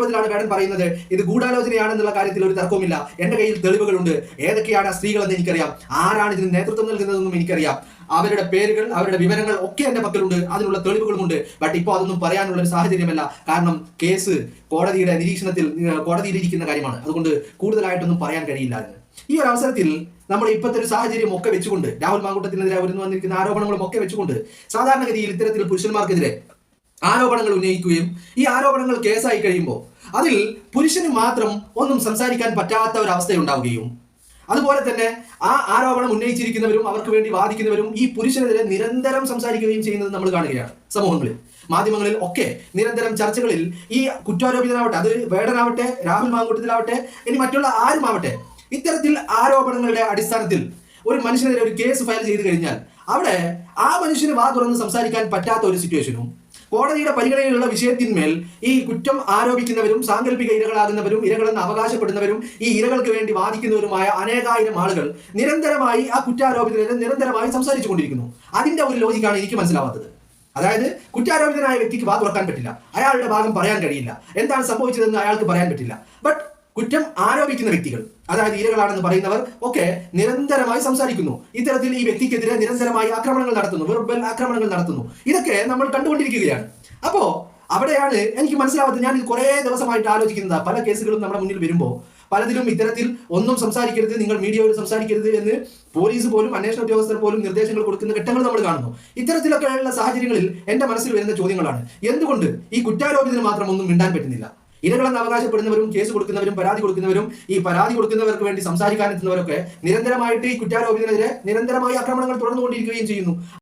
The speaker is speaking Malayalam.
സന്ദർഭത്തിലാണ് കടൻ പറയുന്നത്. ഇത് ഗൂഢാലോചനയാണെന്നുള്ള കാര്യത്തിൽ ഒരു തർക്കവുമില്ല. എന്റെ കയ്യിൽ തെളിവുകളുണ്ട്. ഏതൊക്കെയാണ് സ്ത്രീകളെന്ന് എനിക്കറിയാം. ആരാണ് ഇതിന് നേതൃത്വം നൽകുന്നതെന്നും എനിക്കറിയാം. അവരുടെ പേരുകൾ അവരുടെ വിവരങ്ങൾ ഒക്കെ എന്റെ പക്കലുണ്ട്. അതിനുള്ള തെളിവുകളുമുണ്ട്. ബട്ട് ഇപ്പോൾ അതൊന്നും പറയാനുള്ള ഒരു സാഹചര്യമല്ല. കാരണം കേസ് കോടതിയുടെ നിരീക്ഷണത്തിൽ കോടതിയിലിരിക്കുന്ന കാര്യമാണ്. അതുകൊണ്ട് കൂടുതലായിട്ടൊന്നും പറയാൻ കഴിയില്ല ഈ ഒരു അവസരത്തിൽ നമ്മൾ ഇപ്പോഴത്തെ ഒരു സാഹചര്യം ഒക്കെ വെച്ചുകൊണ്ട് രാഹുൽ മാങ്കൂട്ടത്തിനെതിരെ വരുന്നു വന്നിരിക്കുന്ന ആരോപണങ്ങളും ഒക്കെ വെച്ചുകൊണ്ട് സാധാരണഗതിയിൽ ഇത്തരത്തിൽ പുരുഷന്മാർക്കെതിരെ ആരോപണങ്ങൾ ഉന്നയിക്കുകയും ഈ ആരോപണങ്ങൾ കേസായി കഴിയുമ്പോൾ അതിൽ പുരുഷന് മാത്രം ഒന്നും സംസാരിക്കാൻ പറ്റാത്ത ഒരു അവസ്ഥയുണ്ടാവുകയും അതുപോലെ തന്നെ ആ ആരോപണം ഉന്നയിച്ചിരിക്കുന്നവരും അവർക്ക് വേണ്ടി വാദിക്കുന്നവരും ഈ പുരുഷനെതിരെ നിരന്തരം സംസാരിക്കുകയും ചെയ്യുന്നത് നമ്മൾ കാണുകയാണ് സമൂഹങ്ങളിൽ. മാധ്യമങ്ങളിൽ ഒക്കെ നിരന്തരം ചർച്ചകളിൽ ഈ കുറ്റാരോപിതനാവട്ടെ അത് വേടനാവട്ടെ രാഹുൽ മാങ്കൂട്ടത്തിലാവട്ടെ ഇനി മറ്റുള്ള ആരുമാവട്ടെ ഇത്തരത്തിൽ ആരോപണങ്ങളുടെ അടിസ്ഥാനത്തിൽ ഒരു മനുഷ്യനെതിരെ ഒരു കേസ് ഫയൽ ചെയ്ത് കഴിഞ്ഞാൽ അവിടെ ആ മനുഷ്യന് വാ തുറന്ന് സംസാരിക്കാൻ പറ്റാത്ത ഒരു സിറ്റുവേഷനും കോടതിയുടെ പരിഗണനയിലുള്ള വിഷയത്തിന്മേൽ ഈ കുറ്റം ആരോപിക്കുന്നവരും സാങ്കല്പിക ഇരകളാകുന്നവരും ഇരകളെന്ന് അവകാശപ്പെടുന്നവരും ഈ ഇരകൾക്ക് വേണ്ടി വാദിക്കുന്നവരുമായ അനേകായിരം ആളുകൾ നിരന്തരമായി ആ കുറ്റാരോപിതരെ നിരന്തരമായി സംസാരിച്ചു കൊണ്ടിരിക്കുന്നു അതിന്റെ ഒരു ലോജിക്കാണ് എനിക്ക് മനസ്സിലാവാത്തത്. അതായത് കുറ്റാരോപിതനായ വ്യക്തിക്ക് വാ തുറക്കാൻ പറ്റില്ല. അയാളുടെ ഭാഗം പറയാൻ കഴിയില്ല. എന്താണ് സംഭവിച്ചതെന്ന് അയാൾക്ക് പറയാൻ പറ്റില്ല. ബട്ട് കുറ്റം ആരോപിക്കുന്ന വ്യക്തികൾ അതായത് ഇരകളാണെന്ന് പറയുന്നവർ ഒക്കെ നിരന്തരമായി സംസാരിക്കുന്നു. ഇത്തരത്തിൽ ഈ വ്യക്തിക്കെതിരെ നിരന്തരമായി ആക്രമണങ്ങൾ നടത്തുന്നു വെർബൽ ആക്രമണങ്ങൾ നടത്തുന്നു. ഇതൊക്കെ നമ്മൾ കണ്ടുകൊണ്ടിരിക്കുകയാണ്. അപ്പോ അവിടെയാണ് എനിക്ക് മനസ്സിലാവാത്തത് ഞാൻ കുറേ ദിവസമായിട്ട് ആലോചിക്കുന്നത്. പല കേസുകളും നമ്മുടെ മുന്നിൽ വരുമ്പോൾ പലതിലും ഇത്തരത്തിൽ ഒന്നും സംസാരിക്കരുത് നിങ്ങൾ മീഡിയയോട് സംസാരിക്കരുത് എന്ന് പോലീസ് പോലും അന്വേഷണ ഉദ്യോഗസ്ഥർ പോലും നിർദ്ദേശങ്ങൾ കൊടുക്കുന്ന ഘട്ടങ്ങൾ നമ്മൾ കാണുന്നു. ഇത്തരത്തിലൊക്കെയുള്ള സാഹചര്യങ്ങളിൽ എന്റെ മനസ്സിൽ വരുന്ന ചോദ്യങ്ങളാണ്. എന്തുകൊണ്ട് ഈ കുറ്റാരോപിതന് മാത്രം ഒന്നും മിണ്ടാൻ പറ്റുന്നില്ല? ഇരകളെന്ന് അവകാശപ്പെടുന്നവരും കേസ് കൊടുക്കുന്നവരും പരാതി കൊടുക്കുന്നവരും ഈ പരാതി കൊടുക്കുന്നവർക്ക് വേണ്ടി സംസാരിക്കാൻ എത്തുന്നവരൊക്കെ നിരന്തരമായിട്ട് ഈ കുറ്റാരോപിതനെതിരെ നിരന്തരമായി ആക്രമണങ്ങൾ തുടർന്നുകൊണ്ടിരിക്കുകയും ചെയ്യുന്നു.